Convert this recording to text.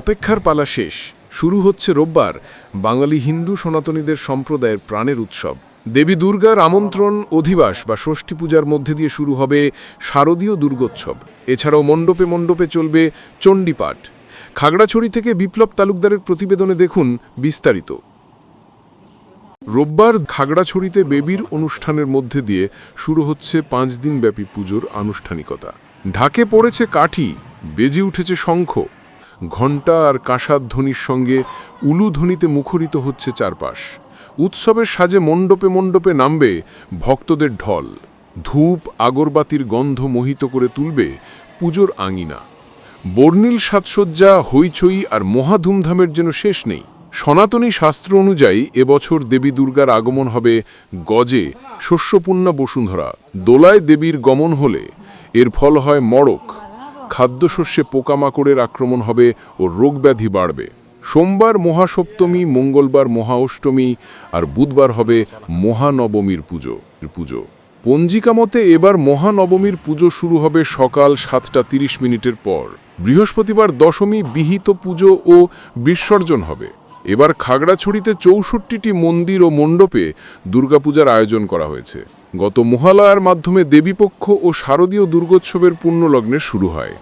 অপেক্ষার পালা শেষ। শুরু হচ্ছে রোববার বাঙালি হিন্দু সনাতনীদের সম্প্রদায়ের প্রাণের উৎসব। দেবী দুর্গার আমন্ত্রণ, অধিবাস বা ষষ্ঠী পূজার মধ্যে দিয়ে শুরু হবে শারদীয় দুর্গোৎসব। এছাড়াও মণ্ডপে মণ্ডপে চলবে চণ্ডীপাঠ। খাগড়াছড়ি থেকে বিপ্লব তালুকদারের প্রতিবেদনে দেখুন বিস্তারিত। রোববার খাগড়াছড়িতে বেবির অনুষ্ঠানের মধ্যে দিয়ে শুরু হচ্ছে পাঁচ দিনব্যাপী পুজোর আনুষ্ঠানিকতা। ঢাকে পড়েছে কাঠি, বেজে উঠেছে শঙ্খ। ঘণ্টা আর কাঁসার ধ্বনির সঙ্গে উলুধ্বনিতে মুখরিত হচ্ছে চারপাশ। উৎসবের সাজে মণ্ডপে মণ্ডপে নামবে ভক্তদের ঢল। ধূপ, আগরবাতির গন্ধ মোহিত করে তুলবে পুজোর আঙিনা। বর্ণিল সাজসজ্জা, হইচই আর মহা ধুমধামের যেন শেষ নেই। সনাতনী শাস্ত্র অনুযায়ী এবছর দেবী দুর্গার আগমন হবে গজে শস্যপূর্ণা বসুন্ধরা। দোলায় দেবীর গমন হলে। এর ফল হয় মড়ক। খাদ্যশস্যে পোকামাকড়ের আক্রমণ হবে ও রোগব্যাধি বাড়বে। সোমবার মহাসপ্তমী, মঙ্গলবার মহা অষ্টমী আর বুধবার হবে মহানবমীর পুজো পুজো। পঞ্জিকা মতে এবার মহানবমীর পুজো শুরু হবে সকাল সাতটা তিরিশ মিনিটের পর। বৃহস্পতিবার দশমী, বিহিত পুজো ও বিসর্জন হবে। এবার খাগড়াছড়িতে চৌষট্টিটি মন্দির ও মণ্ডপে দুর্গাপূজার আয়োজন করা হয়েছে। গত মহালয়ার মাধ্যমে দেবীপক্ষ ও শারদীয় দুর্গোৎসবের পুণ্যলগ্নে শুরু হয়।